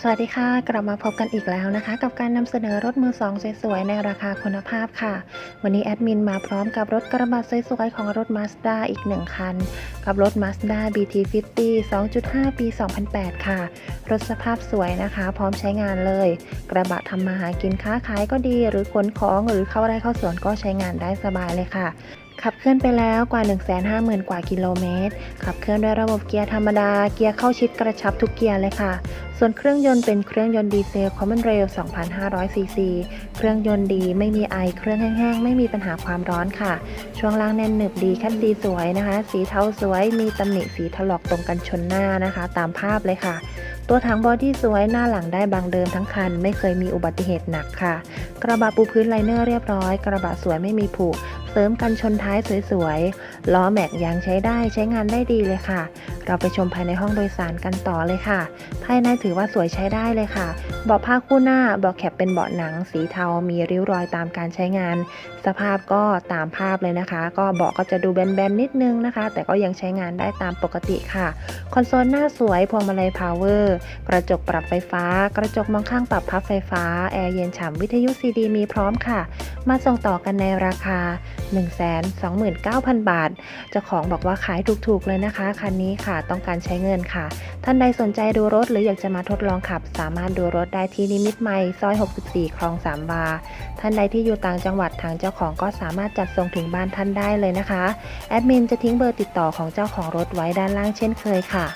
สวัสดีค่ะ กลับมาพบกันอีกแล้วนะคะ กับการนำเสนอรถมือสองสวยๆในราคาคุณภาพค่ะ วันนี้แอดมินมาพร้อมกับรถกระบะสวยๆของรถ Mazda อีกหนึ่งคัน กับรถ Mazda BT50 2.5 ปี 2008 ค่ะ รถสภาพสวยนะคะ พร้อมใช้งานเลย กระบะทำมาหากินค้าขายก็ดี หรือขนของหรือเข้าไร่เข้าสวนก็ใช้งานได้สบายเลยค่ะ ขับเคลื่อนไปแล้วกว่า 150,000 กว่ากิโลเมตร ขับเคลื่อนด้วยระบบเกียร์ธรรมดา เกียร์เข้าชิดกระชับทุกเกียร์เลยค่ะ ส่วนเครื่องยนต์เป็นเครื่องยนต์ดีเซล Common Rail 2,500 ซีซี เครื่องยนต์ดีไม่มีไอ เครื่องแห้งๆ ไม่มีปัญหาความร้อนค่ะ ช่วงล่างแน่นหนึบดีแคปดีสวยนะคะ สีเทาสวย มีตำหนิสีถลอกตรงกันชนหน้านะคะ ตามภาพเลยค่ะตัวถังบอดี้สวยหน้าหลังได้บางเดิมทั้งคัน ไม่เคยมีอุบัติเหตุหนักค่ะ กระบะปูพื้นไลเนอร์เรียบร้อย กระบะสวยไม่มีผุ เสริมกันชนท้ายสวยๆ ล้อแม็กยางใช้ได้ใช้งานได้ดีเลยค่ะ เราไปชมภายในห้องโดยสารกันต่อเลยค่ะ ภายในถือว่าสวยใช้ได้เลยค่ะ เบาะผ้าคู่หน้าเบาะแคปเป็นเบาะหนัง สีเทา มีริ้วรอยตามการใช้งาน สภาพก็ตามภาพเลยนะคะ ก็เบาะก็จะดูแบนๆนิดนึงนะคะ แต่ก็ยังใช้งานได้ตามปกติค่ะ คอนโซลหน้าสวย พวงมาลัยพาวเวอร์ กระจกปรับไฟฟ้า กระจกมองข้างปรับพับไฟฟ้า แอร์เย็นฉ่ำ วิทยุซีดีมีพร้อมค่ะ มาส่งต่อกันในราคา 129,000 บาท เจ้าของบอกว่าขายถูกๆเลยนะคะคันนี้ค่ะต้องการใช้เงินค่ะ ท่านใดสนใจดูรถหรืออยากจะมาทดลองขับ สามารถดูรถได้ที่นิมิตใหม่ซอย 64 คลองสามวา ท่านใดที่อยู่ต่างจังหวัดทางเจ้าของก็สามารถจัดส่งถึงบ้านท่านได้เลยนะคะ แอดมินจะทิ้งเบอร์ติดต่อของเจ้าของรถไว้ด้านล่างเช่นเคยค่ะ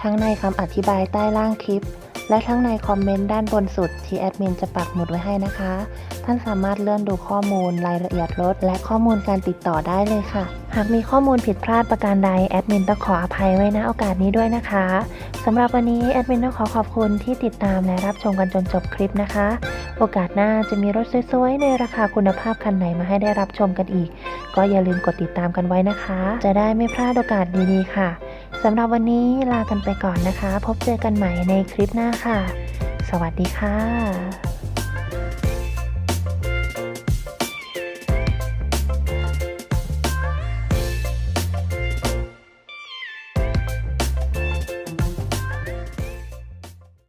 ทั้งในคำอธิบายใต้ล่างคลิป และทั้งในคอมเมนต์ด้านบนสุดที่แอดมินจะปักหมุดไว้ให้นะคะ ท่านสามารถเลื่อนดูข้อมูลรายละเอียดรถ และข้อมูลการติดต่อได้เลยค่ะ หากมีข้อมูลผิดพลาดประการใดแอดมินต้องขออภัยไว้ณโอกาสนี้ด้วยนะคะสำหรับวันนี้แอดมินต้องขอขอบคุณที่ติดตามและรับชมกันจนจบคลิปนะคะ โอกาสหน้าจะมีรถสวยๆ ในราคาคุณภาพคันไหนมาให้ได้รับชมกันอีก ก็อย่าลืมกดติดตามกันไว้นะคะ จะได้ไม่พลาดโอกาสดีๆค่ะ สำหรับวันนี้ลากันไปก่อนนะคะ พบเจอกันใหม่ในคลิปหน้าค่ะ สวัสดีค่ะ